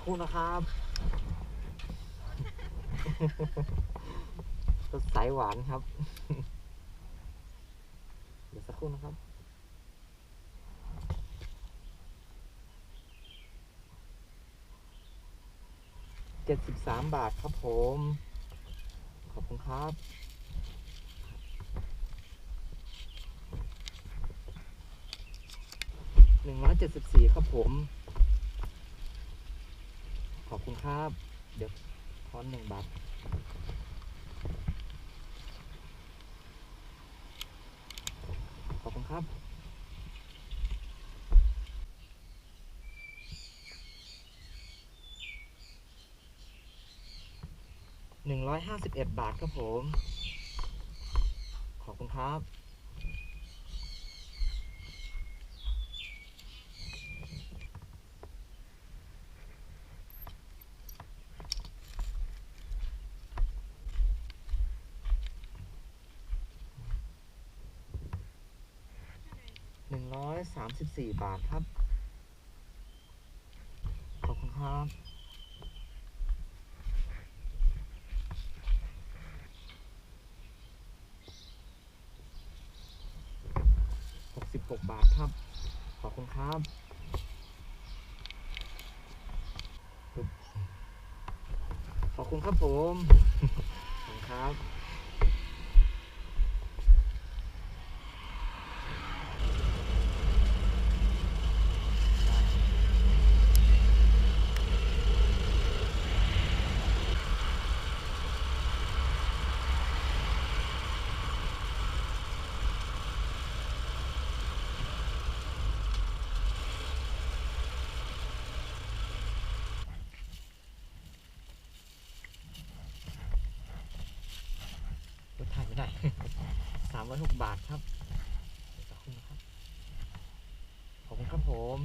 กครู่นะครับ รสสายหวานครับ เดี๋ยวสักครู่นะครับเจ็ดสิบสามบาทครับผม ขอบคุณครับหนึ่งร้อยเจ็ดสิบสี่ครับผม อบคุณครับ เดี๋ยวทอนหนึ่งบาทขอบคุณครับ หนึ่งร้อยห้าสิบเอ็ดบาทครับผม ขอบคุณครับ หนึ่งร้อยสามสิบสี่บาทครับ ขอบคุณครับ หกสิบหกบาทครับ ขอบคุณครับปึ๊บขอบคุณครับผม ขอบคุณครับ รถถ่ายไม่ได้ สาม ร้อยหกบาทครับเดี๋ยวสักครู่นะครับ ขอบคุณครับผม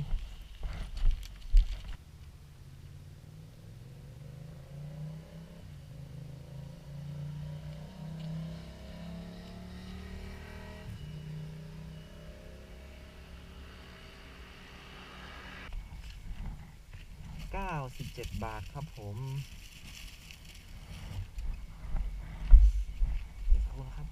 เก้าสิบเจ็ดบาทครับผม เดี๋ยวสักครู่นะครับ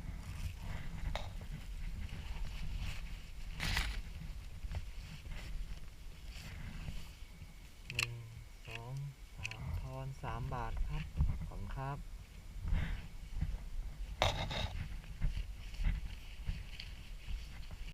หนึ่ง สอง สาม ท อนสามบาทครับ ขอบคุณครับ